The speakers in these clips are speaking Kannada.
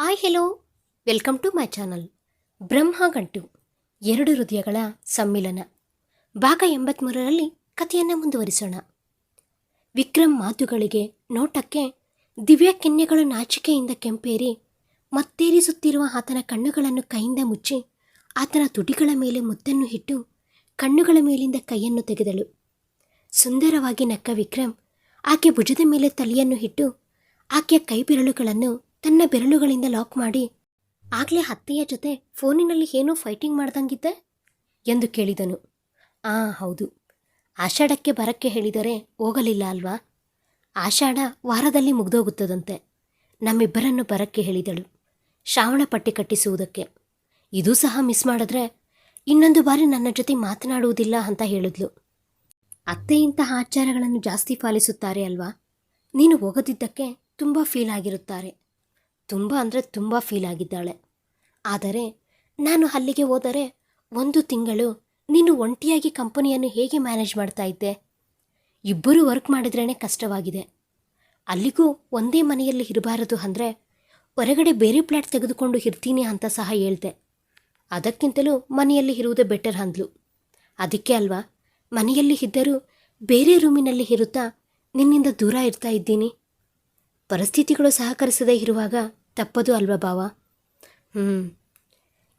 Hi hello welcome to my channel Brahma Gantu, ಎರಡು ಹೃದಯಗಳ ಸಮ್ಮಿಲನ. ಭಾಗ ಎಂಬತ್ತ್ಮೂರರಲ್ಲಿ ಕಥೆಯನ್ನು ಮುಂದುವರಿಸೋಣ. ವಿಕ್ರಮ್ ಮಾತುಗಳಿಗೆ ನೋಟಕ್ಕೆ ದಿವ್ಯ ಕೆನ್ನೆಗಳು ನಾಚಿಕೆಯಿಂದ ಕೆಂಪೇರಿ, ಮತ್ತೇರಿಸುತ್ತಿರುವ ಆತನ ಕಣ್ಣುಗಳನ್ನು ಕೈಯಿಂದ ಮುಚ್ಚಿ, ಆತನ ತುಟಿಗಳ ಮೇಲೆ ಮುತ್ತನ್ನು ಇಟ್ಟು ಕಣ್ಣುಗಳ ಮೇಲಿಂದ ಕೈಯನ್ನು ತೆಗೆದಳು. ಸುಂದರವಾಗಿ ನಕ್ಕ ವಿಕ್ರಮ್, ಆಕೆ ಭುಜದ ಮೇಲೆ ತಲೆಯನ್ನು ಇಟ್ಟು ಆಕೆಯ ಕೈ ಬೆರಳುಗಳನ್ನು ತನ್ನ ಬೆರಳುಗಳಿಂದ ಲಾಕ್ ಮಾಡಿ, ಆಗಲೇ ಅತ್ತೆಯ ಜೊತೆ ಫೋನಿನಲ್ಲಿ ಏನೋ ಫೈಟಿಂಗ್ ಮಾಡ್ದಂಗಿದ್ದೆ? ಎಂದು ಕೇಳಿದನು. ಆ, ಹೌದು. ಆಷಾಢಕ್ಕೆ ಬರಕ್ಕೆ ಹೇಳಿದರೆ ಹೋಗಲಿಲ್ಲ ಅಲ್ವಾ? ಆಷಾಢ ವಾರದಲ್ಲಿ ಮುಗ್ದೋಗುತ್ತದಂತೆ. ನಮ್ಮಿಬ್ಬರನ್ನು ಬರಕ್ಕೆ ಹೇಳಿದಳು. ಶ್ರಾವಣ ಪಟ್ಟಿ ಕಟ್ಟಿಸುವುದಕ್ಕೆ. ಇದೂ ಸಹ ಮಿಸ್ ಮಾಡಿದ್ರೆ ಇನ್ನೊಂದು ಬಾರಿ ನನ್ನ ಜೊತೆ ಮಾತನಾಡುವುದಿಲ್ಲ ಅಂತ ಹೇಳಿದ್ಲು. ಅತ್ತೆ ಇಂತಹ ಆಚಾರಗಳನ್ನು ಜಾಸ್ತಿ ಪಾಲಿಸುತ್ತಾರೆ ಅಲ್ವಾ? ನೀನು ಹೋಗದಿದ್ದಕ್ಕೆ ತುಂಬ ಫೀಲ್ ಆಗಿರುತ್ತಾರೆ. ತುಂಬ ಅಂದರೆ ತುಂಬ ಫೀಲ್ ಆಗಿದ್ದಾಳೆ. ಆದರೆ ನಾನು ಅಲ್ಲಿಗೆ ಹೋದರೆ ಒಂದು ತಿಂಗಳು ನೀನು ಒಂಟಿಯಾಗಿ ಕಂಪನಿಯನ್ನು ಹೇಗೆ ಮ್ಯಾನೇಜ್ ಮಾಡ್ತಾ ಇದ್ದೆ? ಇಬ್ಬರು ವರ್ಕ್ ಮಾಡಿದ್ರೇ ಕಷ್ಟವಾಗಿದೆ. ಅಲ್ಲಿಗೂ ಒಂದೇ ಮನೆಯಲ್ಲಿ ಇರಬಾರದು ಅಂದರೆ ಹೊರಗಡೆ ಬೇರೆ ಫ್ಲ್ಯಾಟ್ ತೆಗೆದುಕೊಂಡು ಇರ್ತೀನಿ ಅಂತ ಸಹ ಹೇಳ್ದೆ. ಅದಕ್ಕಿಂತಲೂ ಮನೆಯಲ್ಲಿ ಇರುವುದೇ ಬೆಟರ್ ಅಂದ್ಲು. ಅದಕ್ಕೆ ಅಲ್ವಾ? ಮನೆಯಲ್ಲಿ ಇದ್ದರೂ ಬೇರೆ ರೂಮಿನಲ್ಲಿ ಇರುತ್ತಾ ನಿನ್ನಿಂದ ದೂರ ಇರ್ತಾ ಇದ್ದೀನಿ? ಪರಿಸ್ಥಿತಿಗಳು ಸಹಕರಿಸದೇ ಇರುವಾಗ ತಪ್ಪದು ಅಲ್ವಾ ಭಾವ? ಹ್ಞೂ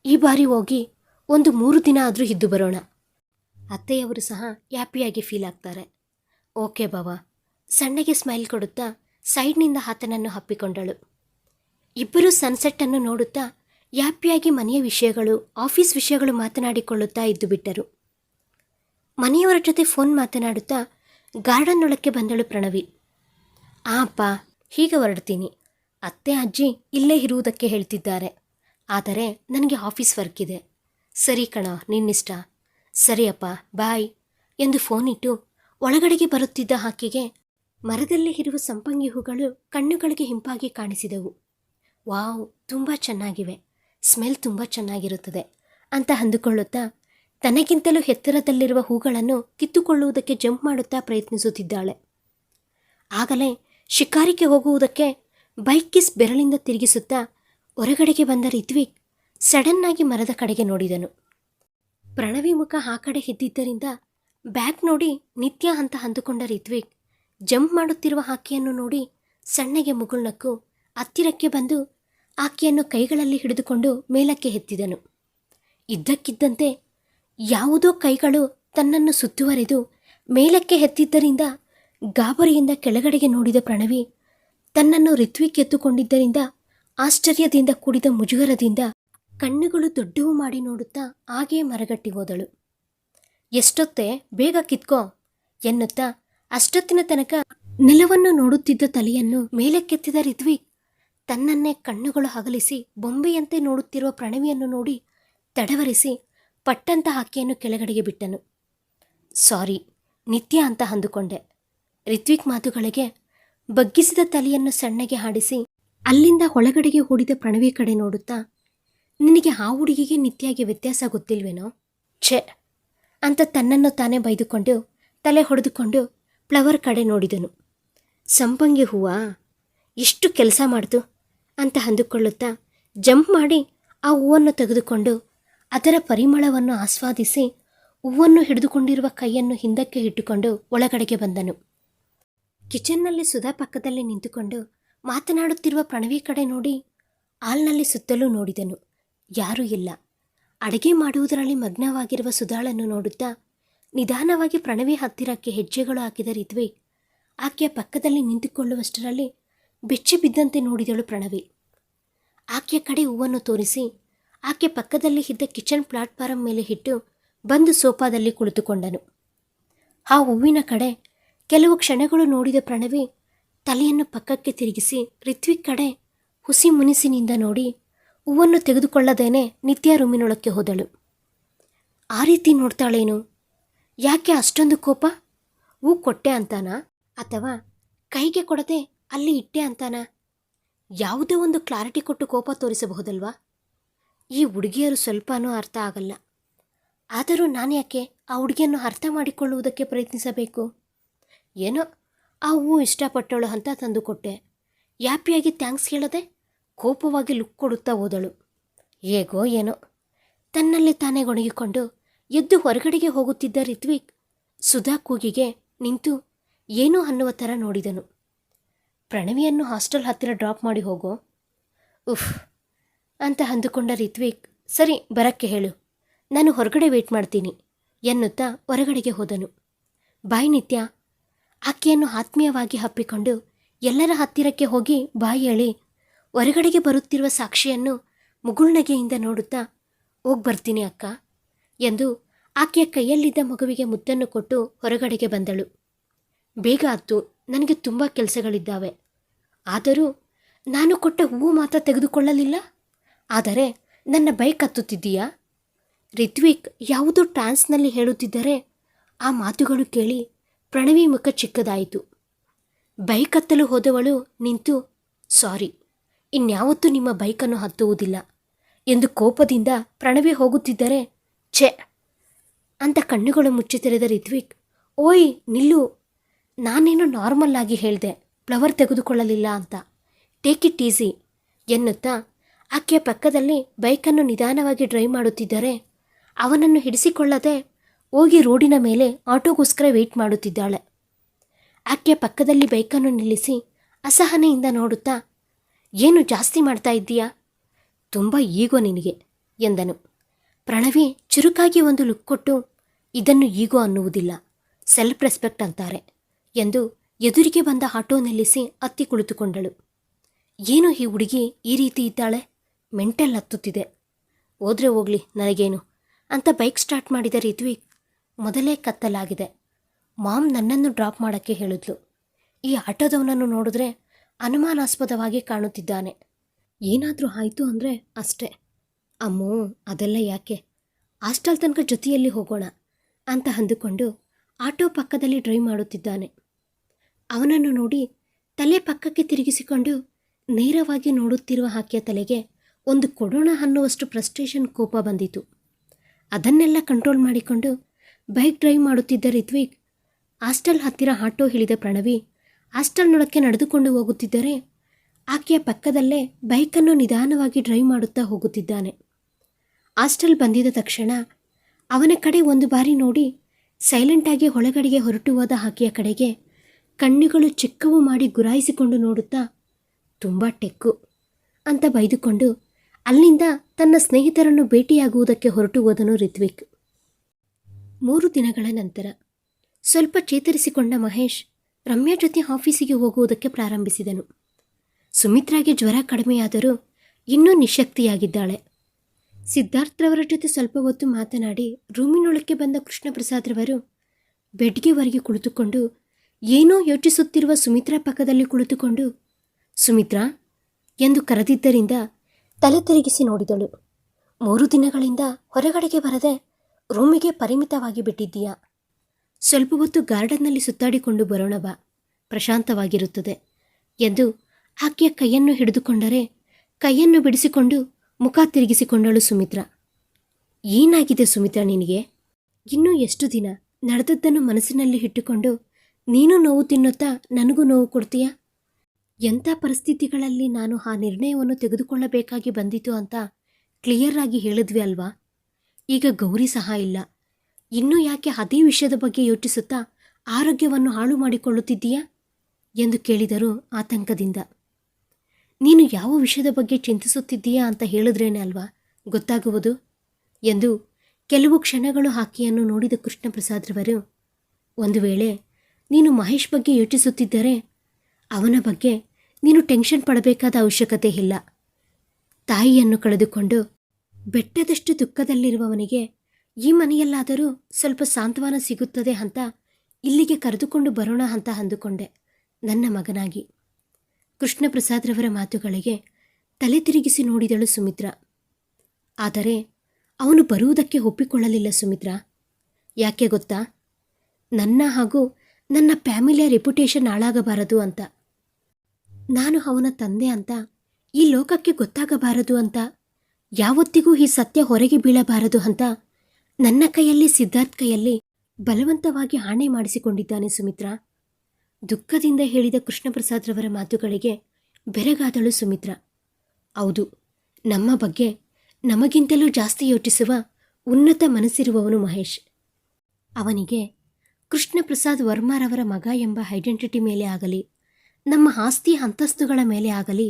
ಈ ಬಾರಿ ಹೋಗಿ ಒಂದು ಮೂರು ದಿನ ಆದರೂ ಇದ್ದು ಬರೋಣ. ಅತ್ತೆಯವರು ಸಹ ಹ್ಯಾಪಿಯಾಗಿ ಫೀಲ್ ಆಗ್ತಾರೆ. ಓಕೆ ಬಾವ ಸಣ್ಣಗೆ ಸ್ಮೈಲ್ ಕೊಡುತ್ತಾ ಸೈಡ್ನಿಂದ ಆತನನ್ನು ಹಪ್ಪಿಕೊಂಡಳು ಇಬ್ಬರು ಸನ್ಸೆಟ್ಟನ್ನು ನೋಡುತ್ತಾ ಹ್ಯಾಪಿಯಾಗಿ ಮನೆಯ ವಿಷಯಗಳು, ಆಫೀಸ್ ವಿಷಯಗಳು ಮಾತನಾಡಿಕೊಳ್ಳುತ್ತಾ ಇದ್ದು ಬಿಟ್ಟರು. ಮನೆಯವರ ಜೊತೆ ಫೋನ್ ಮಾತನಾಡುತ್ತಾ ಗಾರ್ಡನ್ ಒಳಕ್ಕೆ ಬಂದಳು ಪ್ರಣವಿ. ಆ ಅಪ್ಪ, ಹೀಗೆ ಹೊರಡ್ತೀನಿ. ಅತ್ತೆ, ಅಜ್ಜಿ ಇಲ್ಲೇ ಇರುವುದಕ್ಕೆ ಹೇಳ್ತಿದ್ದಾರೆ. ಆದರೆ ನನಗೆ ಆಫೀಸ್ ವರ್ಕ್ ಇದೆ. ಸರಿ ಕಣ, ನಿನ್ನಿಷ್ಟ. ಸರಿಯಪ್ಪ, ಬಾಯ್ ಎಂದು ಫೋನ್ ಇಟ್ಟು ಒಳಗಡೆಗೆ ಬರುತ್ತಿದ್ದ ಆಕೆಗೆ ಮರದಲ್ಲಿ ಇರುವ ಸಂಪಂಗಿ ಹೂಗಳು ಕಣ್ಣುಗಳಿಗೆ ಹಿಂಪಾಗಿ ಕಾಣಿಸಿದವು. ವಾವ್, ತುಂಬ ಚೆನ್ನಾಗಿವೆ. ಸ್ಮೆಲ್ ತುಂಬ ಚೆನ್ನಾಗಿರುತ್ತದೆ ಅಂತ ಅಂದುಕೊಳ್ಳುತ್ತಾ ತನಗಿಂತಲೂ ಎತ್ತರದಲ್ಲಿರುವ ಹೂಗಳನ್ನು ಕಿತ್ತುಕೊಳ್ಳುವುದಕ್ಕೆ ಜಂಪ್ ಮಾಡುತ್ತಾ ಪ್ರಯತ್ನಿಸುತ್ತಿದ್ದಾಳೆ. ಆಗಲೇ ಶಿಕಾರಿಗೆ ಹೋಗುವುದಕ್ಕೆ ಬೈಕ್ ಕಿಸ್ ಬೆರಳಿಂದ ತಿರುಗಿಸುತ್ತಾ ಹೊರಗಡೆಗೆ ಬಂದ ರಿತ್ವಿಕ್ ಸಡನ್ನಾಗಿ ಮರದ ಕಡೆಗೆ ನೋಡಿದನು. ಪ್ರಣವಿ ಮುಖ ಆ ಕಡೆ ಹಿದ್ದಿದ್ದರಿಂದ ಬ್ಯಾಗ್ ನೋಡಿ ನಿತ್ಯ ಅಂತ ಅಂದುಕೊಂಡ ರಿತ್ವಿಕ್ ಜಂಪ್ ಮಾಡುತ್ತಿರುವ ಆಕೆಯನ್ನು ನೋಡಿ ಸಣ್ಣಗೆ ಮುಗುಳ್ನಕ್ಕು ಹತ್ತಿರಕ್ಕೆ ಬಂದು ಆಕೆಯನ್ನು ಕೈಗಳಲ್ಲಿ ಹಿಡಿದುಕೊಂಡು ಮೇಲಕ್ಕೆ ಎತ್ತಿದನು. ಇದ್ದಕ್ಕಿದ್ದಂತೆ ಯಾವುದೋ ಕೈಗಳು ತನ್ನನ್ನು ಸುತ್ತುವರೆದು ಮೇಲಕ್ಕೆ ಎತ್ತಿದ್ದರಿಂದ ಗಾಬರಿಯಿಂದ ಕೆಳಗಡೆಗೆ ನೋಡಿದ ಪ್ರಣವಿ ತನ್ನನ್ನು ರಿತ್ವಿಕ್ ಎತ್ತುಕೊಂಡಿದ್ದರಿಂದ, ಆಶ್ಚರ್ಯದಿಂದ ಕೂಡಿದ ಮುಜುಗರದಿಂದ ಕಣ್ಣುಗಳು ದೊಡ್ಡವು ಮಾಡಿ ನೋಡುತ್ತಾ ಹಾಗೇ ಮರಗಟ್ಟಿ ಹೋದಳು. ಎಷ್ಟೊತ್ತೆ, ಬೇಗ ಕಿತ್ಕೋ, ಎನ್ನುತ್ತಾ ಅಷ್ಟೊತ್ತಿನ ತನಕ ನೆಲವನ್ನು ನೋಡುತ್ತಿದ್ದ ತಲೆಯನ್ನು ಮೇಲಕ್ಕೆತ್ತಿದ ರಿತ್ವಿಕ್ ತನ್ನನ್ನೇ ಕಣ್ಣುಗಳು ಅಗಲಿಸಿ ಬೊಂಬೆಯಂತೆ ನೋಡುತ್ತಿರುವ ಪ್ರಣವಿಯನ್ನು ನೋಡಿ ತಡವರಿಸಿ ಪಟ್ಟಂತ ಹಾಕಿಯನ್ನು ಕೆಳಗಡೆಗೆ ಬಿಟ್ಟನು. ಸಾರಿ, ನಿತ್ಯ ಅಂತ ಅಂದುಕೊಂಡೆ. ರಿತ್ವಿಕ್ ಮಾತುಗಳಿಗೆ ಬಗ್ಗಿಸಿದ ತಲೆಯನ್ನು ಸಣ್ಣಗೆ ಹಾಡಿಸಿ ಅಲ್ಲಿಂದ ಒಳಗಡೆಗೆ ಹೂಡಿದ ಪ್ರಣವಿ ಕಡೆ ನೋಡುತ್ತಾ, ನಿನಗೆ ಆ ಹುಡುಗಿಗೆ ನಿತ್ಯಾಗಿ ವ್ಯತ್ಯಾಸ ಗೊತ್ತಿಲ್ವೇನೋ? ಛೆ! ಅಂತ ತನ್ನನ್ನು ತಾನೇ ಬೈದುಕೊಂಡು, ತಲೆ ಹೊಡೆದುಕೊಂಡು ಫ್ಲವರ್ ಕಡೆ ನೋಡಿದನು. ಸಂಪಂಗಿ ಹೂವಾ? ಎಷ್ಟು ಕೆಲಸ ಮಾಡ್ತು ಅಂತ ಅಂದುಕೊಳ್ಳುತ್ತಾ ಜಂಪ್ ಮಾಡಿ ಆ ಹೂವನ್ನು ತೆಗೆದುಕೊಂಡು ಅದರ ಪರಿಮಳವನ್ನು ಆಸ್ವಾದಿಸಿ ಹೂವನ್ನು ಹಿಡಿದುಕೊಂಡಿರುವ ಕೈಯನ್ನು ಹಿಂದಕ್ಕೆ ಇಟ್ಟುಕೊಂಡು ಒಳಗಡೆಗೆ ಬಂದನು. ಕಿಚನ್ನಲ್ಲಿ ಸುಧಾ ಪಕ್ಕದಲ್ಲಿ ನಿಂತುಕೊಂಡು ಮಾತನಾಡುತ್ತಿರುವ ಪ್ರಣವಿ ಕಡೆ ನೋಡಿ ಹಾಲ್ನಲ್ಲಿ ಸುತ್ತಲೂ ನೋಡಿದನು. ಯಾರೂ ಇಲ್ಲ. ಅಡುಗೆ ಮಾಡುವುದರಲ್ಲಿ ಮಗ್ನವಾಗಿರುವ ಸುಧಾಳನ್ನು ನೋಡುತ್ತಾ ನಿಧಾನವಾಗಿ ಪ್ರಣವಿ ಹತ್ತಿರಕ್ಕೆ ಹೆಜ್ಜೆಗಳು ಹಾಕಿದ ರಿತ್ವಿಕ್ ಆಕೆಯ ಪಕ್ಕದಲ್ಲಿ ನಿಂತುಕೊಳ್ಳುವಷ್ಟರಲ್ಲಿ ಬೆಚ್ಚಿ ಬಿದ್ದಂತೆ ನೋಡಿದಳು ಪ್ರಣವಿ. ಆಕೆಯ ಕಡೆ ಹೂವನ್ನು ತೋರಿಸಿ ಆಕೆ ಪಕ್ಕದಲ್ಲಿ ಇದ್ದ ಕಿಚನ್ ಪ್ಲಾಟ್ಫಾರಂ ಮೇಲೆ ಇಟ್ಟು ಬಂದು ಸೋಫಾದಲ್ಲಿ ಕುಳಿತುಕೊಂಡನು. ಆ ಹೂವಿನ ಕಡೆ ಕೆಲವು ಕ್ಷಣಗಳು ನೋಡಿದ ಪ್ರಣವಿ ತಲೆಯನ್ನು ಪಕ್ಕಕ್ಕೆ ತಿರುಗಿಸಿ ರಿತ್ವಿಕ್ ಕಡೆ ಹುಸಿ ಮುನಿಸಿನಿಂದ ನೋಡಿ, ಹೂವನ್ನು ತೆಗೆದುಕೊಳ್ಳದೇನೆ ನಿತ್ಯ ರೂಮಿನೊಳಕ್ಕೆ ಹೋದಳು. ಆ ರೀತಿ ನೋಡ್ತಾಳೇನು? ಯಾಕೆ ಅಷ್ಟೊಂದು ಕೋಪ? ಹೂ ಕೊಟ್ಟೆ ಅಂತಾನಾ? ಅಥವಾ ಕೈಗೆ ಕೊಡದೆ ಅಲ್ಲಿ ಇಟ್ಟೆ ಅಂತಾನಾ? ಯಾವುದೇ ಒಂದು ಕ್ಲಾರಿಟಿ ಕೊಟ್ಟು ಕೋಪ ತೋರಿಸಬಹುದಲ್ವಾ? ಈ ಹುಡುಗಿಯರು ಸ್ವಲ್ಪನೂ ಅರ್ಥ ಆಗಲ್ಲ. ಆದರೂ ನಾನು ಯಾಕೆ ಆ ಹುಡುಗಿಯನ್ನು ಅರ್ಥ ಮಾಡಿಕೊಳ್ಳುವುದಕ್ಕೆ ಪ್ರಯತ್ನಿಸಬೇಕು? ಏನೋ? ಆ ಹೂವು ಇಷ್ಟಪಟ್ಟಳು ಅಂತ ತಂದುಕೊಟ್ಟೆ ಯಾಪಿಯಾಗಿ ಥ್ಯಾಂಕ್ಸ್ ಹೇಳದೆ ಕೋಪವಾಗಿ ಲುಕ್ ಕೊಡುತ್ತಾ ಹೋದಳು. ಹೇಗೋ ಏನೋ. ತನ್ನಲ್ಲಿ ತಾನೇ ಗೊಣಗಿಕೊಂಡು ಎದ್ದು ಹೊರಗಡೆಗೆ ಹೋಗುತ್ತಿದ್ದ ರಿತ್ವಿಕ್ ಸುಧಾ ಕೂಗಿಗೆ ನಿಂತು ಏನೋ ಅನ್ನುವ ಥರ ನೋಡಿದನು. ಪ್ರಣವಿಯನ್ನು ಹಾಸ್ಟೆಲ್ ಹತ್ತಿರ ಡ್ರಾಪ್ ಮಾಡಿ ಹೋಗೋ. ಉಫ್. ಅಂತ ಅಂದುಕೊಂಡ ರಿತ್ವಿಕ್, ಸರಿ, ಬರಕ್ಕೆ ಹೇಳು. ನಾನು ಹೊರಗಡೆ ವೇಟ್ ಮಾಡ್ತೀನಿ ಎನ್ನುತ್ತಾ ಹೊರಗಡೆಗೆ ಹೋದನು. ಬಾಯಿ ನಿತ್ಯ ಆಕೆಯನ್ನು ಆತ್ಮೀಯವಾಗಿ ಹಪ್ಪಿಕೊಂಡು ಎಲ್ಲರ ಹತ್ತಿರಕ್ಕೆ ಹೋಗಿ ಬಾಯಿ ಹೇಳಿ ಹೊರಗಡೆಗೆ ಬರುತ್ತಿರುವ ಸಾಕ್ಷಿಯನ್ನು ಮುಗುಳ್ನಗೆಯಿಂದ ನೋಡುತ್ತಾ, ಹೋಗಿ ಬರ್ತೀನಿ ಅಕ್ಕ ಎಂದು ಆಕೆಯ ಕೈಯಲ್ಲಿದ್ದ ಮಗುವಿಗೆ ಮುದ್ದನ್ನು ಕೊಟ್ಟು ಹೊರಗಡೆಗೆ ಬಂದಳು. ಬೇಗ ಹತ್ತು ನನಗೆ ತುಂಬ ಕೆಲಸಗಳಿದ್ದಾವೆ. ಆದರೂ ನಾನು ಕೊಟ್ಟ ಹೂವು ಮಾತ್ರ ತೆಗೆದುಕೊಳ್ಳಲಿಲ್ಲ. ಆದರೆ ನನ್ನ ಬೈಕ್ ಹತ್ತುತ್ತಿದ್ದೀಯಾ ರಿತ್ವಿಕ್ ಯಾವುದೋ ಟ್ರಾನ್ಸ್ನಲ್ಲಿ ಹೇಳುತ್ತಿದ್ದರೆ ಆ ಮಾತುಗಳು ಕೇಳಿ ಪ್ರಣವಿ ಮುಖ ಚಿಕ್ಕದಾಯಿತು. ಬೈಕ್ ಹತ್ತಲು ಹೋದವಳು ನಿಂತು, ಸಾರಿ, ಇನ್ಯಾವತ್ತೂ ನಿಮ್ಮ ಬೈಕನ್ನು ಹತ್ತುವುದಿಲ್ಲ. ಎಂದು ಕೋಪದಿಂದ ಪ್ರಣವಿ ಹೋಗುತ್ತಿದ್ದರೆ, ಛೆ, ಅಂತ ಕಣ್ಣುಗಳು ಮುಚ್ಚಿ ತೆರೆದ ರಿತ್ವಿಕ್, ಓಯ್, ನಿಲ್ಲು, ನಾನೇನು ನಾರ್ಮಲ್ ಆಗಿ ಹೇಳಿದೆ, ಫ್ಲವರ್ ತೆಗೆದುಕೊಳ್ಳಲಿಲ್ಲ ಅಂತ. ಟೇಕ್ ಇಟ್ ಈಸಿ, ಎನ್ನುತ್ತಾ ಆಕೆಯ ಪಕ್ಕದಲ್ಲಿ ಬೈಕನ್ನು ನಿಧಾನವಾಗಿ ಡ್ರೈವ್ ಮಾಡುತ್ತಿದ್ದರೆ, ಅವನನ್ನು ಹಿಡಿಸಿಕೊಳ್ಳದೆ ಹೋಗಿ ರೋಡಿನ ಮೇಲೆ ಆಟೋಗೋಸ್ಕರ ವೆಯ್ಟ್ ಮಾಡುತ್ತಿದ್ದಾಳೆ. ಆಕೆ ಪಕ್ಕದಲ್ಲಿ ಬೈಕನ್ನು ನಿಲ್ಲಿಸಿ ಅಸಹನೆಯಿಂದ ನೋಡುತ್ತಾ, ಏನು ಜಾಸ್ತಿ ಮಾಡ್ತಾ ಇದ್ದೀಯಾ? ತುಂಬ ಈಗೋ ನಿನಗೆ, ಎಂದನು. ಪ್ರಣವಿ ಚುರುಕಾಗಿ ಒಂದು ಲುಕ್ ಕೊಟ್ಟು, ಇದನ್ನು ಈಗೋ ಅನ್ನುವುದಿಲ್ಲ ಸೆಲ್ಫ್ ರೆಸ್ಪೆಕ್ಟ್ ಅಂತಾರೆ, ಎಂದು ಎದುರಿಗೆ ಬಂದ ಆಟೋ ನಿಲ್ಲಿಸಿ ಹತ್ತಿ ಕುಳಿತುಕೊಂಡಳು. ಏನು ಈ ಹುಡುಗಿ ಈ ರೀತಿ ಇದ್ದಾಳೆ? ಮೆಂಟಲ್ ಹತ್ತುತ್ತಿದೆ. ಹೋದ್ರೆ ಹೋಗ್ಲಿ ನನಗೇನು, ಅಂತ ಬೈಕ್ ಸ್ಟಾರ್ಟ್ ಮಾಡಿದ ರಿತ್ವಿಕ್ ಮೊದಲೇ ಕತ್ತಲಾಗಿದೆ. ಮಾಮ್ ನನ್ನನ್ನು ಡ್ರಾಪ್ ಮಾಡೋಕ್ಕೆ ಹೇಳಿದ್ಲು. ಈ ಆಟೋದವನನ್ನು ನೋಡಿದ್ರೆ ಅನುಮಾನಾಸ್ಪದವಾಗಿ ಕಾಣುತ್ತಿದ್ದಾನೆ. ಏನಾದರೂ ಆಯಿತು ಅಂದರೆ ಅಷ್ಟೇ. ಅಮ್ಮೋ, ಅದೆಲ್ಲ ಯಾಕೆ? ಹಾಸ್ಟೆಲ್ ತನಕ ಜೊತೆಯಲ್ಲಿ ಹೋಗೋಣ ಅಂತ ಅಂದುಕೊಂಡು ಆಟೋ ಪಕ್ಕದಲ್ಲಿ ಡ್ರೈವ್ ಮಾಡುತ್ತಿದ್ದಾನೆ. ಅವನನ್ನು ನೋಡಿ ತಲೆ ಪಕ್ಕಕ್ಕೆ ತಿರುಗಿಸಿಕೊಂಡು ನೇರವಾಗಿ ನೋಡುತ್ತಿರುವ ಆಕೆಯ ತಲೆಗೆ ಒಂದು ಕೊಡೋಣ ಅನ್ನುವಷ್ಟು ಫ್ರಸ್ಟ್ರೇಷನ್ ಕೋಪ ಬಂದಿತು. ಅದನ್ನೆಲ್ಲ ಕಂಟ್ರೋಲ್ ಮಾಡಿಕೊಂಡು ಬೈಕ್ ಡ್ರೈವ್ ಮಾಡುತ್ತಿದ್ದ ರಿತ್ವಿಕ್. ಹಾಸ್ಟೆಲ್ ಹತ್ತಿರ ಆಟೋ ಹಿಡಿದ ಪ್ರಣವಿ. ಹಾಸ್ಟೆಲ್ನೊಳಕ್ಕೆ ನಡೆದುಕೊಂಡು ಹೋಗುತ್ತಿದ್ದರೆ ಆಕೆಯ ಪಕ್ಕದಲ್ಲೇ ಬೈಕನ್ನು ನಿಧಾನವಾಗಿ ಡ್ರೈವ್ ಮಾಡುತ್ತಾ ಹೋಗುತ್ತಿದ್ದಾನೆ. ಹಾಸ್ಟೆಲ್ ಬಂದಿದ ತಕ್ಷಣ ಅವನ ಕಡೆ ಒಂದು ಬಾರಿ ನೋಡಿ ಸೈಲೆಂಟಾಗಿ ಒಳಗಡೆಗೆ ಹೊರಟು ಹೋದ ಆಕೆಯ ಕಡೆಗೆ ಕಣ್ಣುಗಳು ಚಿಕ್ಕವು ಮಾಡಿ ಗುರಾಯಿಸಿಕೊಂಡು ನೋಡುತ್ತಾ, ತುಂಬ ಟೆಕ್ಕು ಅಂತ ಬೈದುಕೊಂಡು ಅಲ್ಲಿಂದ ತನ್ನ ಸ್ನೇಹಿತರನ್ನು ಭೇಟಿಯಾಗುವುದಕ್ಕೆ ಹೊರಟು ಹೋದನು ರಿತ್ವಿಕ್. ಮೂರು ದಿನಗಳ ನಂತರ. ಸ್ವಲ್ಪ ಚೇತರಿಸಿಕೊಂಡ ಮಹೇಶ್ ರಮ್ಯಾ ಜೊತೆ ಆಫೀಸಿಗೆ ಹೋಗುವುದಕ್ಕೆ ಪ್ರಾರಂಭಿಸಿದನು. ಸುಮಿತ್ರಾಗೆ ಜ್ವರ ಕಡಿಮೆಯಾದರೂ ಇನ್ನೂ ನಿಶಕ್ತಿಯಾಗಿದ್ದಾಳೆ. ಸಿದ್ಧಾರ್ಥ್ರವರ ಜೊತೆ ಸ್ವಲ್ಪ ಹೊತ್ತು ಮಾತನಾಡಿ ರೂಮಿನೊಳಕ್ಕೆ ಬಂದ ಕೃಷ್ಣಪ್ರಸಾದ್ರವರು ಬೆಡ್ಗೆ ಹೊರಗೆ ಕುಳಿತುಕೊಂಡು ಏನೋ ಯೋಚಿಸುತ್ತಿರುವ ಸುಮಿತ್ರಾ ಪಕ್ಕದಲ್ಲಿ ಕುಳಿತುಕೊಂಡು, ಸುಮಿತ್ರಾ, ಎಂದು ಕರೆದಿದ್ದರಿಂದ ತಲೆ ತಿರುಗಿಸಿ ನೋಡಿದಳು. ಮೂರು ದಿನಗಳಿಂದ ಹೊರಗಡೆಗೆ ಬರದೆ ರೂಮಿಗೆ ಪರಿಮಿತವಾಗಿ ಬಿಟ್ಟಿದ್ದೀಯಾ? ಸ್ವಲ್ಪ ಹೊತ್ತು ಗಾರ್ಡನ್ನಲ್ಲಿ ಸುತ್ತಾಡಿಕೊಂಡು ಬರೋಣ ಬಾ. ಪ್ರಶಾಂತವಾಗಿರುತ್ತದೆ. ಎಂದು ಆಕೆಯ ಕೈಯನ್ನು ಹಿಡಿದುಕೊಂಡರೆ ಕೈಯನ್ನು ಬಿಡಿಸಿಕೊಂಡು ಮುಖ ತಿರುಗಿಸಿಕೊಂಡಳು ಸುಮಿತ್ರಾ. ಏನಾಗಿದೆ ಸುಮಿತ್ರಾ ನಿನಗೆ? ಇನ್ನೂ ಎಷ್ಟು ದಿನ? ನಡೆದದ್ದನ್ನು ಮನಸ್ಸಿನಲ್ಲಿ ಇಟ್ಟುಕೊಂಡು ನೀನು ನೋವು ತಿನ್ನುತ್ತಾ ನನಗೂ ನೋವು ಕೊಡ್ತೀಯಾ? ಎಂಥ ಪರಿಸ್ಥಿತಿಗಳಲ್ಲಿ ನಾನು ಆ ನಿರ್ಣಯವನ್ನು ತೆಗೆದುಕೊಳ್ಳಬೇಕಾಗಿ ಬಂದಿತು ಅಂತ ಕ್ಲಿಯರ್ ಆಗಿ ಹೇಳಿದ್ವಿ ಅಲ್ವಾ? ಈಗ ಗೌರಿ ಸಹ ಇಲ್ಲ. ಇನ್ನೂ ಯಾಕೆ ಅದೇ ವಿಷಯದ ಬಗ್ಗೆ ಯೋಚಿಸುತ್ತಾ ಆರೋಗ್ಯವನ್ನು ಹಾಳು ಮಾಡಿಕೊಳ್ಳುತ್ತಿದ್ದೀಯಾ? ಎಂದು ಕೇಳಿದರು ಆತಂಕದಿಂದ. ನೀನು ಯಾವ ವಿಷಯದ ಬಗ್ಗೆ ಚಿಂತಿಸುತ್ತಿದ್ದೀಯಾ ಅಂತ ಹೇಳಿದ್ರೇನೆ ಅಲ್ವಾ? ಗೊತ್ತಾಗುವುದು? ಎಂದು ಕೆಲವು ಕ್ಷಣಗಳು ಹಾಕಿಯನ್ನು ನೋಡಿದ ಕೃಷ್ಣಪ್ರಸಾದ್ರವರು, ಒಂದು ವೇಳೆ ನೀನು ಮಹೇಶ್ ಬಗ್ಗೆ ಯೋಚಿಸುತ್ತಿದ್ದರೆ ಅವನ ಬಗ್ಗೆ ನೀನು ಟೆನ್ಷನ್ ಪಡಬೇಕಾದ ಅವಶ್ಯಕತೆ ಇಲ್ಲ. ತಾಯಿಯನ್ನು ಕಳೆದುಕೊಂಡು ಬೆಟ್ಟದಷ್ಟು ದುಃಖದಲ್ಲಿರುವವನಿಗೆ ಈ ಮನೆಯಲ್ಲಾದರೂ ಸ್ವಲ್ಪ ಸಾಂತ್ವನ ಸಿಗುತ್ತದೆ ಅಂತ ಇಲ್ಲಿಗೆ ಕರೆದುಕೊಂಡು ಬರೋಣ ಅಂತ ಅಂದುಕೊಂಡೆ ನನ್ನ ಮಗನಾಗಿ. ಕೃಷ್ಣಪ್ರಸಾದ್ರವರ ಮಾತುಗಳಿಗೆ ತಲೆ ತಿರುಗಿಸಿ ನೋಡಿದಳು ಸುಮಿತ್ರ. ಆದರೆ ಅವನು ಬರುವುದಕ್ಕೆ ಒಪ್ಪಿಕೊಳ್ಳಲಿಲ್ಲ ಸುಮಿತ್ರಾ. ಯಾಕೆ ಗೊತ್ತಾ? ನನ್ನ ಹಾಗೂ ನನ್ನ ಫ್ಯಾಮಿಲಿಯ ರೆಪ್ಯುಟೇಷನ್ ಹಾಳಾಗಬಾರದು ಅಂತ. ನಾನು ಅವನ ತಂದೆ ಅಂತ ಈ ಲೋಕಕ್ಕೆ ಗೊತ್ತಾಗಬಾರದು ಅಂತ ಯಾವತ್ತಿಗೂ ಈ ಸತ್ಯ ಹೊರಗೆ ಬೀಳಬಾರದು ಅಂತ ನನ್ನ ಕೈಯಲ್ಲಿ, ಸಿದ್ಧಾರ್ಥ್ ಕೈಯಲ್ಲಿ ಬಲವಂತವಾಗಿ ಆಣೆ ಮಾಡಿಸಿಕೊಂಡಿದ್ದಾನೆ ಸುಮಿತ್ರಾ. ದುಃಖದಿಂದ ಹೇಳಿದ ಕೃಷ್ಣಪ್ರಸಾದ್ರವರ ಮಾತುಗಳಿಗೆ ಬೆರಗಾದಳು ಸುಮಿತ್ರ. ಹೌದು, ನಮ್ಮ ಬಗ್ಗೆ ನಮಗಿಂತಲೂ ಜಾಸ್ತಿ ಯೋಚಿಸುವ ಉನ್ನತ ಮನಸ್ಸಿರುವವನು ಮಹೇಶ್. ಅವನಿಗೆ ಕೃಷ್ಣಪ್ರಸಾದ್ ವರ್ಮಾರವರ ಮಗ ಎಂಬ ಐಡೆಂಟಿಟಿ ಮೇಲೆ ಆಗಲಿ, ನಮ್ಮ ಆಸ್ತಿ ಅಂತಸ್ತುಗಳ ಮೇಲೆ ಆಗಲಿ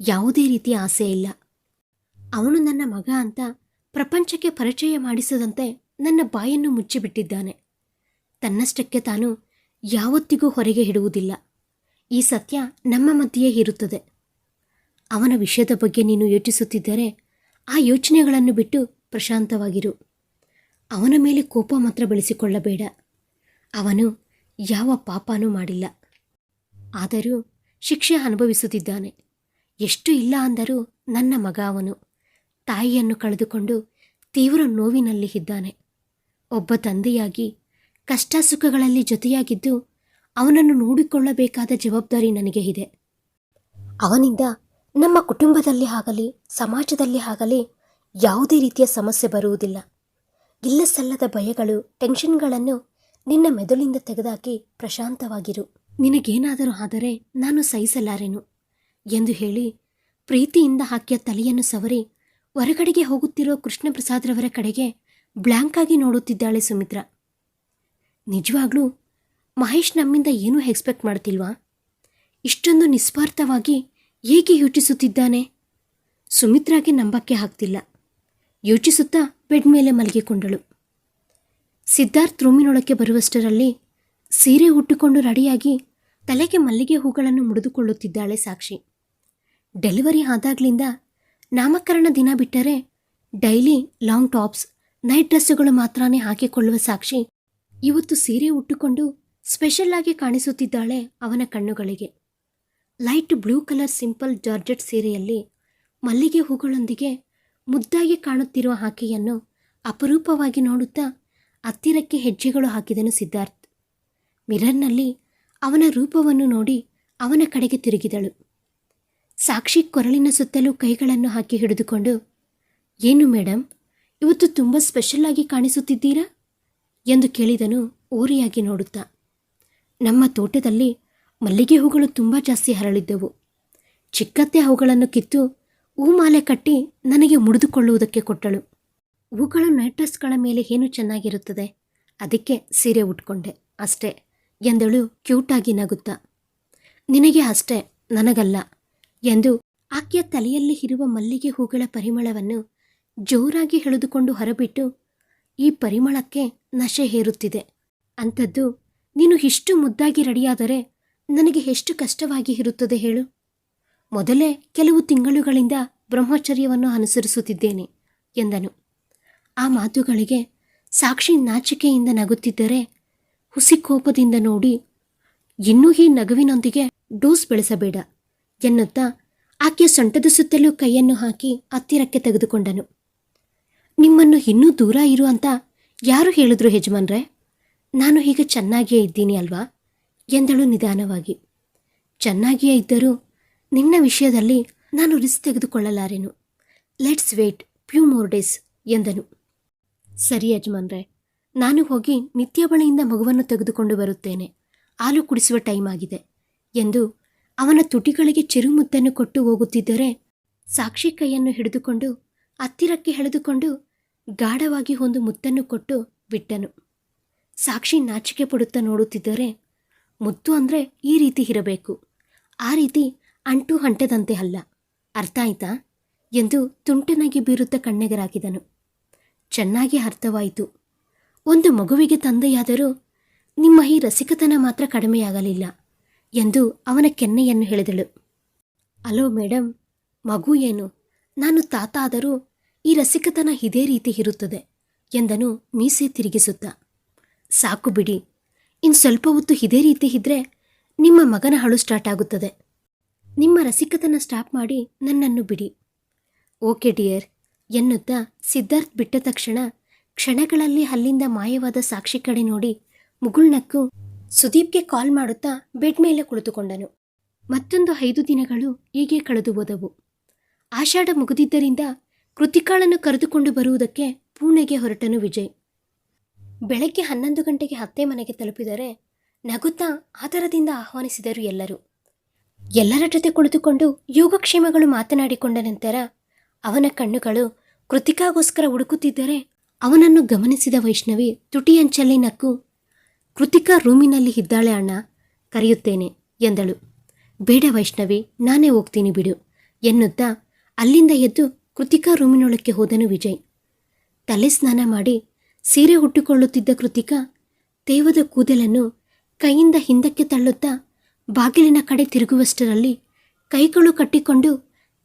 ಯಾವುದೇ ರೀತಿಯ ಆಸೆ ಇಲ್ಲ. ಅವನು ನನ್ನ ಮಗ ಅಂತ ಪ್ರಪಂಚಕ್ಕೆ ಪರಿಚಯ ಮಾಡಿಸದಂತೆ ನನ್ನ ಬಾಯನ್ನು ಮುಚ್ಚಿಬಿಟ್ಟಿದ್ದಾನೆ. ತನ್ನಷ್ಟಕ್ಕೆ ತಾನು ಯಾವತ್ತಿಗೂ ಹೊರಗೆ ಹಿಡುವುದಿಲ್ಲ. ಈ ಸತ್ಯ ನಮ್ಮ ಮಧ್ಯೆಯೇ ಇರುತ್ತದೆ. ಅವನ ವಿಷಯದ ಬಗ್ಗೆ ನೀನು ಯೋಚಿಸುತ್ತಿದ್ದರೆ ಆ ಯೋಚನೆಗಳನ್ನು ಬಿಟ್ಟು ಪ್ರಶಾಂತವಾಗಿರು. ಅವನ ಮೇಲೆ ಕೋಪ ಮಾತ್ರ ಬೆಳೆಸಿಕೊಳ್ಳಬೇಡ. ಅವನು ಯಾವ ಪಾಪನೂ ಮಾಡಿಲ್ಲ. ಆದರೂ ಶಿಕ್ಷೆ ಅನುಭವಿಸುತ್ತಿದ್ದಾನೆ. ಎಷ್ಟು ಇಲ್ಲ ಅಂದರೂ ನನ್ನ ಮಗ ಅವನು. ತಾಯಿಯನ್ನು ಕಳೆದುಕೊಂಡು ತೀವ್ರ ನೋವಿನಲ್ಲಿ ಇದ್ದಾನೆ. ಒಬ್ಬ ತಂದೆಯಾಗಿ ಕಷ್ಟ ಸುಖಗಳಲ್ಲಿ ಜೊತೆಯಾಗಿದ್ದು ಅವನನ್ನು ನೋಡಿಕೊಳ್ಳಬೇಕಾದ ಜವಾಬ್ದಾರಿ ನನಗೆ ಇದೆ. ಅವನಿಂದ ನಮ್ಮ ಕುಟುಂಬದಲ್ಲಿ ಆಗಲಿ, ಸಮಾಜದಲ್ಲಿ ಆಗಲಿ ಯಾವುದೇ ರೀತಿಯ ಸಮಸ್ಯೆ ಬರುವುದಿಲ್ಲ. ಇಲ್ಲ ಸಲ್ಲದ ಭಯಗಳು, ಟೆನ್ಷನ್ಗಳನ್ನು ನಿನ್ನ ಮೆದುಳಿಂದ ತೆಗೆದಾಕಿ ಪ್ರಶಾಂತವಾಗಿರು. ನಿನಗೇನಾದರೂ ಆದರೆ ನಾನು ಸಹಿಸಲಾರೆನು ಎಂದು ಹೇಳಿ ಪ್ರೀತಿಯಿಂದ ಹಾಕಿಯ ತಲೆಯನ್ನು ಸವರಿ ಹೊರಗಡೆಗೆ ಹೋಗುತ್ತಿರೋ ಕೃಷ್ಣಪ್ರಸಾದ್ರವರ ಕಡೆಗೆ ಬ್ಲ್ಯಾಂಕ್ ಆಗಿ ನೋಡುತ್ತಿದ್ದಾಳೆ ಸುಮಿತ್ರ. ನಿಜವಾಗ್ಲೂ ಮಹೇಶ್ ನಮ್ಮಿಂದ ಏನೂ ಎಕ್ಸ್ಪೆಕ್ಟ್ ಮಾಡ್ತಿಲ್ವಾ? ಇಷ್ಟೊಂದು ನಿಸ್ವಾರ್ಥವಾಗಿ ಏಕೆ ಯೋಚಿಸುತ್ತಿದ್ದಾನೆ? ಸುಮಿತ್ರಾಗೆ ನಂಬಕ್ಕೆ ಆಗ್ತಿಲ್ಲ. ಯೋಚಿಸುತ್ತಾ ಬೆಡ್ ಮೇಲೆ ಮಲಗಿಕೊಂಡಳು. ಸಿದ್ಧಾರ್ಥ್ ರೂಮಿನೊಳಕ್ಕೆ ಬರುವಷ್ಟರಲ್ಲಿ ಸೀರೆ ಉಟ್ಟುಕೊಂಡು ರೆಡಿಯಾಗಿ ತಲೆಗೆ ಮಲ್ಲಿಗೆ ಹೂಗಳನ್ನು ಮುಡಿದುಕೊಳ್ಳುತ್ತಿದ್ದಾಳೆ ಸಾಕ್ಷಿ. ಡೆಲಿವರಿ ಆದಾಗ್ಲಿಂದ ನಾಮಕರಣ ದಿನ ಬಿಟ್ಟರೆ ಡೈಲಿ ಲಾಂಗ್ ಟಾಪ್ಸ್, ನೈಟ್ ಡ್ರೆಸ್ಸುಗಳು ಮಾತ್ರನೇ ಹಾಕಿಕೊಳ್ಳುವ ಸಾಕ್ಷಿ ಇವತ್ತು ಸೀರೆ ಉಟ್ಟುಕೊಂಡು ಸ್ಪೆಷಲ್ ಆಗಿ ಕಾಣಿಸುತ್ತಿದ್ದಾಳೆ ಅವನ ಕಣ್ಣುಗಳಿಗೆ. Light blue colour simple georgette ಸೀರೆಯಲ್ಲಿ ಮಲ್ಲಿಗೆ ಹೂಗಳೊಂದಿಗೆ ಮುದ್ದಾಗಿ ಕಾಣುತ್ತಿರುವ ಆಕೆಯನ್ನು ಅಪರೂಪವಾಗಿ ನೋಡುತ್ತಾ ಹತ್ತಿರಕ್ಕೆ ಹೆಜ್ಜೆಗಳು ಹಾಕಿದನು ಸಿದ್ಧಾರ್ಥ್. ಮಿರರ್ನಲ್ಲಿ ಅವನ ರೂಪವನ್ನು ನೋಡಿ ಅವನ ಕಡೆಗೆ ತಿರುಗಿದಳು. ಸಾಕ್ಷಿ ಕೊರಳಿನ ಸುತ್ತಲೂ ಕೈಗಳನ್ನು ಹಾಕಿ ಹಿಡಿದುಕೊಂಡು, ಏನು ಮೇಡಮ್ ಇವತ್ತು ತುಂಬ ಸ್ಪೆಷಲ್ ಆಗಿ ಕಾಣಿಸುತ್ತಿದ್ದೀರಾ? ಎಂದು ಕೇಳಿದನು ಓರೆಯಾಗಿ ನೋಡುತ್ತಾ. ನಮ್ಮ ತೋಟದಲ್ಲಿ ಮಲ್ಲಿಗೆ ಹೂಗಳು ತುಂಬ ಜಾಸ್ತಿ ಹರಳಿದ್ದವು. ಚಿಕ್ಕತ್ತೆ ಅವುಗಳನ್ನು ಕಿತ್ತು ಹೂಮಾಲೆ ಕಟ್ಟಿ ನನಗೆ ಮುಡಿದುಕೊಳ್ಳುವುದಕ್ಕೆ ಕೊಟ್ಟಳು. ಹೂಗಳು ನೈಟ್ರಸ್ಗಳ ಮೇಲೆ ಏನು ಚೆನ್ನಾಗಿರುತ್ತದೆ? ಅದಕ್ಕೆ ಸೀರೆ ಉಟ್ಕೊಂಡೆ. ಅಷ್ಟೇ ಎಂದಳು ಕ್ಯೂಟಾಗಿ ನಗುತ್ತಾ. ನಿನಗೆ ಅಷ್ಟೇ, ನನಗಲ್ಲ. ಎಂದು ಆಕೆಯ ತಲೆಯಲ್ಲಿ ಇರುವ ಮಲ್ಲಿಗೆ ಹೂಗಳ ಪರಿಮಳವನ್ನು ಜೋರಾಗಿ ಎಳೆದುಕೊಂಡು ಹೊರಬಿಟ್ಟು, ಈ ಪರಿಮಳಕ್ಕೆ ನಶೆ ಹೇರುತ್ತಿದೆ. ಅಂಥದ್ದು ನೀನು ಇಷ್ಟು ಮುದ್ದಾಗಿ ರೆಡಿಯಾದರೆ ನನಗೆ ಎಷ್ಟು ಕಷ್ಟವಾಗಿ ಇರುತ್ತದೆ ಹೇಳು. ಮೊದಲೇ ಕೆಲವು ತಿಂಗಳುಗಳಿಂದ ಬ್ರಹ್ಮಚರ್ಯವನ್ನು ಅನುಸರಿಸುತ್ತಿದ್ದೇನೆ ಎಂದನು. ಆ ಮಾತುಗಳಿಗೆ ಸಾಕ್ಷಿ ನಾಚಿಕೆಯಿಂದ ನಗುತ್ತಿದ್ದರೆ ಹುಸಿ ಕೋಪದಿಂದ ನೋಡಿ ಇನ್ನೂ ಈ ನಗುವಿನೊಂದಿಗೆ ಡೋಸ್ ಬೆಳೆಸಬೇಡ. ಎನ್ನುತ್ತಾ ಆಕೆಯ ಸೊಂಟದ ಸುತ್ತಲೂ ಕೈಯನ್ನು ಹಾಕಿ ಹತ್ತಿರಕ್ಕೆ ತೆಗೆದುಕೊಂಡನು. ನಿಮ್ಮನ್ನು ಇನ್ನೂ ದೂರ ಇರು ಅಂತ ಯಾರು ಹೇಳಿದ್ರು ಯಜಮಾನ್ರೆ? ನಾನು ಹೀಗೆ ಚೆನ್ನಾಗಿಯೇ ಇದ್ದೀನಿ ಅಲ್ವಾ? ಎಂದಳು ನಿಧಾನವಾಗಿ. ಚೆನ್ನಾಗಿಯೇ ಇದ್ದರೂ ನಿನ್ನ ವಿಷಯದಲ್ಲಿ ನಾನು risk ತೆಗೆದುಕೊಳ್ಳಲಾರೆನು. Let's wait few more days ಎಂದನು. ಸರಿ ಯಜಮಾನ್ರೆ, ನಾನು ಹೋಗಿ ನಿತ್ಯ ಬಳಿಯಿಂದ ಮಗುವನ್ನು ತೆಗೆದುಕೊಂಡು ಬರುತ್ತೇನೆ. ಹಾಲು ಕುಡಿಸುವ ಟೈಮ್ ಆಗಿದೆ ಎಂದು ಅವನ ತುಟಿಗಳಿಗೆ ಚಿರುಮುದ್ದನ್ನು ಕೊಟ್ಟು ಹೋಗುತ್ತಿದ್ದರೆ ಸಾಕ್ಷಿ ಕೈಯನ್ನು ಹಿಡಿದುಕೊಂಡು ಹತ್ತಿರಕ್ಕೆ ಎಳೆದುಕೊಂಡು ಗಾಢವಾಗಿ ಒಂದು ಮುತ್ತನ್ನು ಕೊಟ್ಟು ಬಿಟ್ಟನು. ಸಾಕ್ಷಿ ನಾಚಿಕೆ ಪಡುತ್ತಾ ನೋಡುತ್ತಿದ್ದರೆ ಮುತ್ತು ಅಂದರೆ ಈ ರೀತಿ ಇರಬೇಕು. ಆ ರೀತಿ ಅಂಟು ಹಂಟದಂತೆ ಅಲ್ಲ. ಅರ್ಥ ಆಯ್ತಾ? ಎಂದು ತುಂಟನಾಗಿ ಬೀರುತ್ತಾ ಕಣ್ಣೆಗರಾಗಿದನು. ಚೆನ್ನಾಗಿ ಅರ್ಥವಾಯಿತು. ಒಂದು ಮಗುವಿಗೆ ತಂದೆಯಾದರೂ ನಿಮ್ಮ ಈ ರಸಿಕತನ ಮಾತ್ರ ಕಡಿಮೆಯಾಗಲಿಲ್ಲ. ಎಂದು ಅವನ ಕೆನ್ನೆಯನ್ನು ಹೇಳಿದಳು. ಅಲೋ ಮೇಡಮ್ ಮಗು ಏನು? ನಾನು ತಾತ ಆದರೂ ಈ ರಸಿಕತನ ಇದೇ ರೀತಿ ಇರುತ್ತದೆ ಎಂದನು ಮೀಸೆ ತಿರುಗಿಸುತ್ತಾ. ಸಾಕು ಬಿಡಿ ಇನ್ನು ಸ್ವಲ್ಪ ಹೊತ್ತು ಇದೇ ರೀತಿ ಇದ್ರೆ ನಿಮ್ಮ ಮಗನ ಹಳು ಸ್ಟಾರ್ಟ್ ಆಗುತ್ತದೆ. ನಿಮ್ಮ ರಸಿಕತನ ಸ್ಟಾಪ್ ಮಾಡಿ ನನ್ನನ್ನು ಬಿಡಿ. ಓಕೆ ಡಿಯರ್, ಎನ್ನುತ್ತಾ ಸಿದ್ಧಾರ್ಥ್ ಬಿಟ್ಟ ತಕ್ಷಣ ಕ್ಷಣಗಳಲ್ಲಿ ಅಲ್ಲಿಂದ ಮಾಯವಾದ ಸಾಕ್ಷಿ ಕಡೆ ನೋಡಿ ಮುಗುಳ್ನಕ್ಕು ಸುದೀಪ್ಗೆ ಕಾಲ್ ಮಾಡುತ್ತಾ ಬೆಡ್ ಮೇಲೆ ಕುಳಿತುಕೊಂಡನು. ಮತ್ತೊಂದು ಐದು ದಿನಗಳು ಹೀಗೆ ಕಳೆದು ಹೋದವು. ಆಷಾಢ ಮುಗಿದಿದ್ದರಿಂದ ಕೃತಿಕಾಳನ್ನು ಕರೆದುಕೊಂಡು ಬರುವುದಕ್ಕೆ ಪೂಣೆಗೆ ಹೊರಟನು ವಿಜಯ್. ಬೆಳಗ್ಗೆ ಹನ್ನೊಂದು ಗಂಟೆಗೆ ಅತ್ತೆ ಮನೆಗೆ ತಲುಪಿದರೆ ನಗುತ್ತಾ ಆತರದಿಂದ ಆಹ್ವಾನಿಸಿದರು ಎಲ್ಲರೂ. ಎಲ್ಲರ ಜೊತೆ ಕುಳಿತುಕೊಂಡು ಯೋಗಕ್ಷೇಮಗಳು ಮಾತನಾಡಿಕೊಂಡ ನಂತರ ಅವನ ಕಣ್ಣುಗಳು ಕೃತಿಕಾಗೋಸ್ಕರ ಹುಡುಕುತ್ತಿದ್ದರೆ ಅವನನ್ನು ಗಮನಿಸಿದ ವೈಷ್ಣವಿ ತುಟಿಯಂಚಲ್ಲಿ ನಕ್ಕು ಕೃತಿಕಾ ರೂಮಿನಲ್ಲಿ ಇದ್ದಾಳೆ ಅಣ್ಣ. ಕರೆಯುತ್ತೇನೆ, ಎಂದಳು. ಬೇಡ ವೈಷ್ಣವಿ, ನಾನೇ ಹೋಗ್ತೀನಿ ಬಿಡು, ಎನ್ನುತ್ತಾ ಅಲ್ಲಿಂದ ಎದ್ದು ಕೃತಿಕಾ ರೂಮಿನೊಳಕ್ಕೆ ಹೋದನು ವಿಜಯ್. ತಲೆ ಸ್ನಾನ ಮಾಡಿ ಸೀರೆ ಹುಟ್ಟಿಕೊಳ್ಳುತ್ತಿದ್ದ ಕೃತಿಕಾ ದೇವದ ಕೂದಲನ್ನು ಕೈಯಿಂದ ಹಿಂದಕ್ಕೆ ತಳ್ಳುತ್ತಾ ಬಾಗಿಲಿನ ಕಡೆ ತಿರುಗುವಷ್ಟರಲ್ಲಿ ಕೈಗಳು ಕಟ್ಟಿಕೊಂಡು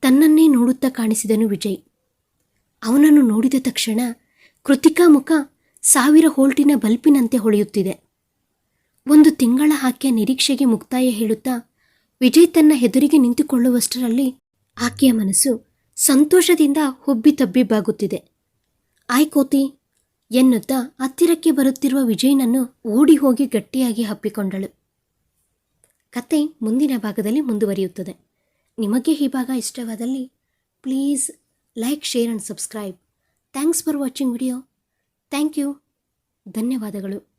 ತನ್ನನ್ನೇ ನೋಡುತ್ತಾ ಕಾಣಿಸಿದನು ವಿಜಯ್. ಅವನನ್ನು ನೋಡಿದ ತಕ್ಷಣ ಕೃತಿಕಾ ಮುಖ ಸಾವಿರ ಹೋಲ್ಟಿನ ಬಲ್ಪಿನಂತೆ ಹೊಳೆಯುತ್ತಿದೆ. ಒಂದು ತಿಂಗಳ ಆಕೆಯ ನಿರೀಕ್ಷೆಗೆ ಮುಕ್ತಾಯ ಹೇಳುತ್ತಾ ವಿಜಯ್ ತನ್ನ ಎದುರಿಗೆ ನಿಂತುಕೊಳ್ಳುವಷ್ಟರಲ್ಲಿ ಆಕೆಯ ಮನಸ್ಸು ಸಂತೋಷದಿಂದ ಹುಬ್ಬಿ ತಬ್ಬಿ ಬಾಗುತ್ತಿದೆ. ಆಯ್ಕೋತಿ ಎನ್ನುತ್ತಾ ಹತ್ತಿರಕ್ಕೆ ಬರುತ್ತಿರುವ ವಿಜಯ್ನನ್ನು ಓಡಿ ಹೋಗಿ ಗಟ್ಟಿಯಾಗಿ ಹಪ್ಪಿಕೊಂಡಳು ಕತೆ ಮುಂದಿನ ಭಾಗದಲ್ಲಿ ಮುಂದುವರಿಯುತ್ತದೆ. ನಿಮಗೆ ಈ ಭಾಗ ಇಷ್ಟವಾದಲ್ಲಿ please like, share and subscribe. Thanks for watching video. Thank you. ಧನ್ಯವಾದಗಳು.